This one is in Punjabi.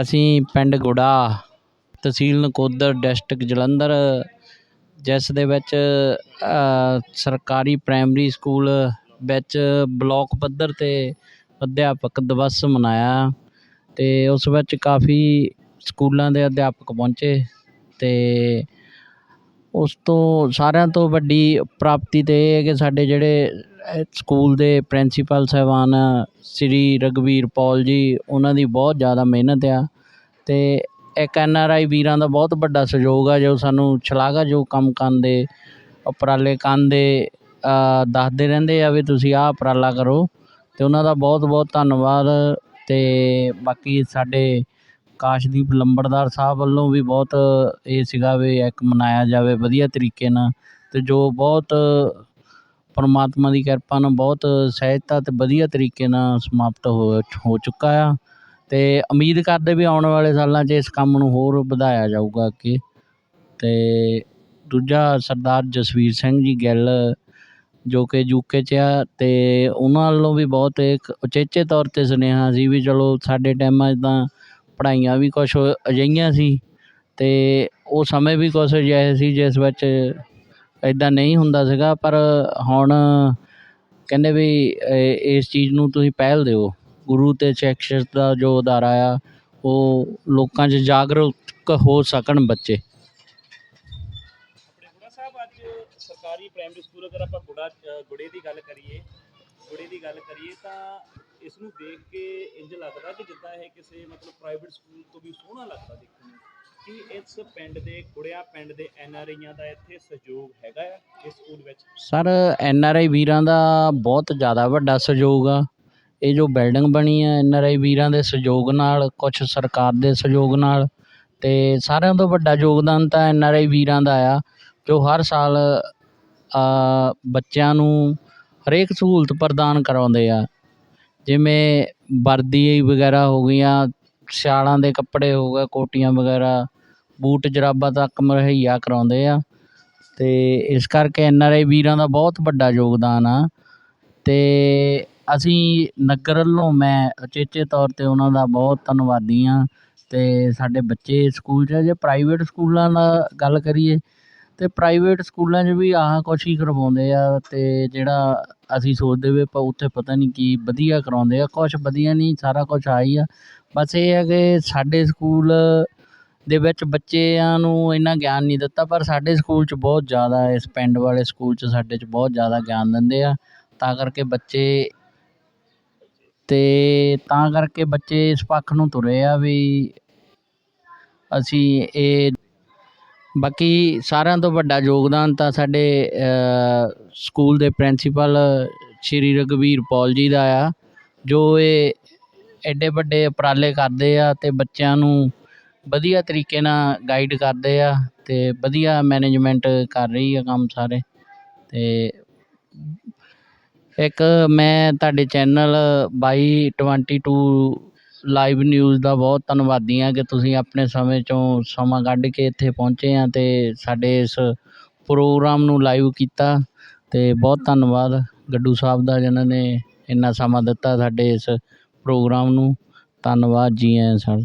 ਅਸੀਂ ਪਿੰਡ ਗੁੜਾ ਤਹਿਸੀਲ ਨਕੋਦਰ, ਡਿਸਟ੍ਰਿਕਟ ਜਲੰਧਰ, ਜਿਸ ਦੇ ਵਿੱਚ ਸਰਕਾਰੀ ਪ੍ਰਾਇਮਰੀ ਸਕੂਲ ਵਿੱਚ ਬਲਾਕ ਪੱਧਰ 'ਤੇ ਅਧਿਆਪਕ ਦਿਵਸ ਮਨਾਇਆ ਅਤੇ ਉਸ ਵਿੱਚ ਕਾਫੀ ਸਕੂਲਾਂ ਦੇ ਅਧਿਆਪਕ ਪਹੁੰਚੇ ਅਤੇ ਉਸ ਤੋਂ ਸਾਰਿਆਂ ਤੋਂ ਵੱਡੀ ਪ੍ਰਾਪਤੀ ਤਾਂ ਇਹ ਹੈ ਕਿ ਸਾਡੇ ਜਿਹੜੇ ਸਕੂਲ ਦੇ ਪ੍ਰਿੰਸੀਪਲ ਸਾਹਿਬਾਨ ਸ੍ਰੀ ਰਘਵੀਰ ਪੌਲ ਜੀ, ਉਹਨਾਂ ਦੀ ਬਹੁਤ ਜ਼ਿਆਦਾ ਮਿਹਨਤ ਆ ਅਤੇ ਇੱਕ ਐਨ ਆਰ ਆਈ ਵੀਰਾਂ ਦਾ ਬਹੁਤ ਵੱਡਾ ਸਹਿਯੋਗ ਆ, ਜੋ ਸਾਨੂੰ ਸ਼ਲਾਘਾਯੋਗ ਕੰਮ ਕਰਨ ਦੇ, ਉਪਰਾਲੇ ਕਰਨ ਦੇ ਦੱਸਦੇ ਰਹਿੰਦੇ ਆ ਵੀ ਤੁਸੀਂ ਆਹ ਉਪਰਾਲਾ ਕਰੋ ਅਤੇ ਉਹਨਾਂ ਦਾ ਬਹੁਤ ਬਹੁਤ ਧੰਨਵਾਦ ਅਤੇ ਬਾਕੀ ਸਾਡੇ ਆਕਾਸ਼ਦੀਪ ਲੰਬੜਦਾਰ ਸਾਹਿਬ ਵੱਲੋਂ ਵੀ ਬਹੁਤ ਇਹ ਸੀਗਾ ਵੀ ਇੱਕ ਮਨਾਇਆ ਜਾਵੇ, ਵਧੀਆ ਤਰੀਕੇ ਨਾਲ ਅਤੇ ਜੋ ਬਹੁਤ ਪਰਮਾਤਮਾ ਦੀ ਕਿਰਪਾ ਨਾਲ ਬਹੁਤ ਸਹਿਜਤਾ ਅਤੇ ਵਧੀਆ ਤਰੀਕੇ ਨਾਲ ਸਮਾਪਤ ਹੋ ਹੋ ਚੁੱਕਾ ਆ ਅਤੇ ਉਮੀਦ ਕਰਦੇ ਵੀ ਆਉਣ ਵਾਲੇ ਸਾਲਾਂ 'ਚ ਇਸ ਕੰਮ ਨੂੰ ਹੋਰ ਵਧਾਇਆ ਜਾਊਗਾ ਅੱਗੇ। ਅਤੇ ਦੂਜਾ ਸਰਦਾਰ ਜਸਵੀਰ ਸਿੰਘ ਜੀ ਗਿੱਲ, ਜੋ ਕਿ ਯੂਕੇ 'ਚ ਆ ਅਤੇ ਉਹਨਾਂ ਵੱਲੋਂ ਵੀ ਬਹੁਤ ਇੱਕ ਉਚੇਚੇ ਤੌਰ 'ਤੇ ਸੁਨੇਹਾ ਸੀ ਵੀ ਚਲੋ ਸਾਡੇ ਟਾਈਮਾਂ 'ਚ ਤਾਂ ਪੜ੍ਹਾਈਆਂ ਵੀ ਕੁਛ ਅਜਿਹੀਆਂ ਸੀ ਅਤੇ ਉਹ ਸਮੇਂ ਵੀ ਕੁਛ ਅਜਿਹੇ ਸੀ ਜਿਸ ਵਿੱਚ ਇੱਦਾਂ ਨਹੀਂ ਹੁੰਦਾ ਸੀਗਾ, ਪਰ ਹੁਣ ਕਹਿੰਦੇ ਵੀ ਇਸ ਚੀਜ਼ ਨੂੰ ਤੁਸੀਂ ਪਹਿਲ ਦਿਓ। ਗੁਰੂ ਅਤੇ ਸ਼ਿਕਸ਼ਾ ਦਾ ਜੋ ਅਦਾਰਾ ਆ, ਉਹ ਲੋਕਾਂ 'ਚ ਜਾਗਰੂਕ ਹੋ ਸਕਣ ਬੱਚੇ। ਅੱਜ ਸਰਕਾਰੀ ਪ੍ਰਾਇਮਰੀ ਸਕੂਲ ਅਗਰ ਆਪਾਂ ਗੁੜਾ ਗੁੜੇ ਦੀ ਗੱਲ ਕਰੀਏ ਗੁੜੇ ਦੀ ਗੱਲ ਕਰੀਏ ਤਾਂ ਇਸ ਨੂੰ ਦੇਖ ਕੇ ਇੰਜ ਲੱਗਦਾ ਕਿ ਜਿੱਦਾਂ ਇਹ ਕਿਸੇ ਮਤਲਬ ਪ੍ਰਾਈਵੇਟ ਸਕੂਲ ਤੋਂ ਵੀ ਸੋਹਣਾ ਲੱਗਦਾ ਦੇਖਣ ਨੂੰ, ਕਿ ਇਸ ਪਿੰਡ ਦੇ ਗੁੜਿਆ ਪਿੰਡ ਦੇ ਐਨ ਆਰ ਆਈਆਂ ਦਾ ਇੱਥੇ ਸਹਿਯੋਗ ਹੈਗਾ ਆ ਇਸ ਸਕੂਲ ਵਿੱਚ? ਸਰ, ਐਨ ਆਰ ਆਈ ਵੀਰਾਂ ਦਾ ਬਹੁਤ ਜ਼ਿਆਦਾ ਵੱਡਾ ਸਹਿਯੋਗ ਆ। ਇਹ ਜੋ ਬਿਲਡਿੰਗ ਬਣੀ ਆ, ਐਨ ਆਰ ਆਈ ਵੀਰਾਂ ਦੇ ਸਹਿਯੋਗ ਨਾਲ, ਕੁਛ ਸਰਕਾਰ ਦੇ ਸਹਿਯੋਗ ਨਾਲ ਅਤੇ ਸਾਰਿਆਂ ਤੋਂ ਵੱਡਾ ਯੋਗਦਾਨ ਤਾਂ ਐਨ ਆਰ ਆਈ ਵੀਰਾਂ ਦਾ ਆ, ਜੋ ਹਰ ਸਾਲ ਬੱਚਿਆਂ ਨੂੰ ਹਰੇਕ ਸਹੂਲਤ ਪ੍ਰਦਾਨ ਕਰਾਉਂਦੇ ਆ। ਜਿਵੇਂ ਵਰਦੀ ਵਗੈਰਾ ਹੋ ਗਈਆਂ, ਸਿਆਲਾਂ ਦੇ ਕੱਪੜੇ ਹੋ ਗਏ, ਕੋਟੀਆਂ ਵਗੈਰਾ, ਬੂਟ ਜਰਾਬਾਂ ਤੱਕ ਮੁਹੱਈਆ ਕਰਵਾਉਂਦੇ ਆ। ਅਤੇ ਇਸ ਕਰਕੇ ਐਨ ਆਰ ਆਈ ਵੀਰਾਂ ਦਾ ਬਹੁਤ ਵੱਡਾ ਯੋਗਦਾਨ ਆ। ਅਤੇ ਅਸੀਂ ਨਗਰ ਵੱਲੋਂ ਮੈਂ ਉਚੇਚੇ ਤੌਰ 'ਤੇ ਉਹਨਾਂ ਦਾ ਬਹੁਤ ਧੰਨਵਾਦੀ ਹਾਂ ਅਤੇ ਸਾਡੇ ਬੱਚੇ ਸਕੂਲ 'ਚ ਜੇ ਪ੍ਰਾਈਵੇਟ ਸਕੂਲਾਂ ਦਾ ਗੱਲ ਕਰੀਏ ਅਤੇ ਪ੍ਰਾਈਵੇਟ ਸਕੂਲਾਂ 'ਚ ਵੀ ਆਹ ਕੁਛ ਹੀ ਕਰਵਾਉਂਦੇ ਆ ਅਤੇ ਜਿਹੜਾ ਅਸੀਂ ਸੋਚਦੇ ਵੀ ਆਪਾਂ ਉੱਥੇ ਪਤਾ ਨਹੀਂ ਕੀ ਵਧੀਆ ਕਰਵਾਉਂਦੇ ਆ, ਕੁਛ ਵਧੀਆ ਨਹੀਂ, ਸਾਰਾ ਕੁਛ ਆਹੀ ਆ। ਬਸ ਇਹ ਹੈ ਕਿ ਸਾਡੇ ਸਕੂਲ ਦੇ ਵਿੱਚ ਬੱਚਿਆਂ ਨੂੰ ਇੰਨਾ ਗਿਆਨ ਨਹੀਂ ਦਿੱਤਾ, ਪਰ ਸਾਡੇ ਸਕੂਲ 'ਚ ਬਹੁਤ ਜ਼ਿਆਦਾ ਇਸ ਪਿੰਡ ਵਾਲੇ ਸਕੂਲ 'ਚ ਸਾਡੇ 'ਚ ਬਹੁਤ ਜ਼ਿਆਦਾ ਗਿਆਨ ਦਿੰਦੇ ਆ। ਤਾਂ ਕਰਕੇ ਬੱਚੇ ਅਤੇ ਤਾਂ ਕਰਕੇ ਬੱਚੇ ਇਸ ਪੱਖ ਨੂੰ ਤੁਰੇ ਆ ਵੀ ਅਸੀਂ ਇਹ ਬਾਕੀ ਸਾਰਿਆਂ ਤੋਂ ਵੱਡਾ ਯੋਗਦਾਨ ਤਾਂ ਸਾਡੇ ਸਕੂਲ ਦੇ ਪ੍ਰਿੰਸੀਪਲ ਸ਼੍ਰੀ ਰਘਵੀਰ ਪੌਲ ਜੀ ਦਾ ਆ, ਜੋ ਇਹ ਐਡੇ ਵੱਡੇ ਉਪਰਾਲੇ ਕਰਦੇ ਆ ਅਤੇ ਬੱਚਿਆਂ ਨੂੰ ਵਧੀਆ ਤਰੀਕੇ ਨਾਲ ਗਾਈਡ ਕਰਦੇ ਆ ਅਤੇ ਵਧੀਆ ਮੈਨੇਜਮੈਂਟ ਕਰ ਰਹੀ ਆ ਕੰਮ ਸਾਰੇ। ਅਤੇ ਇੱਕ ਮੈਂ ਤੁਹਾਡੇ channel by twenty two live news ਦਾ ਬਹੁਤ ਧੰਨਵਾਦੀ ਹਾਂ ਕਿ ਤੁਸੀਂ ਆਪਣੇ ਸਮੇਂ 'ਚੋਂ ਸਮਾਂ ਕੱਢ ਕੇ ਇੱਥੇ ਪਹੁੰਚੇ ਹਾਂ ਅਤੇ ਸਾਡੇ ਇਸ ਪ੍ਰੋਗਰਾਮ ਨੂੰ ਲਾਈਵ ਕੀਤਾ ਅਤੇ ਬਹੁਤ ਧੰਨਵਾਦ ਗੱਡੂ ਸਾਹਿਬ ਦਾ ਜਿਨ੍ਹਾਂ ਨੇ ਇੰਨਾ ਸਮਾਂ ਦਿੱਤਾ ਸਾਡੇ ਇਸ ਪ੍ਰੋਗਰਾਮ ਨੂੰ। ਧੰਨਵਾਦ ਜੀ ਆਇਆਂ ਸਰ।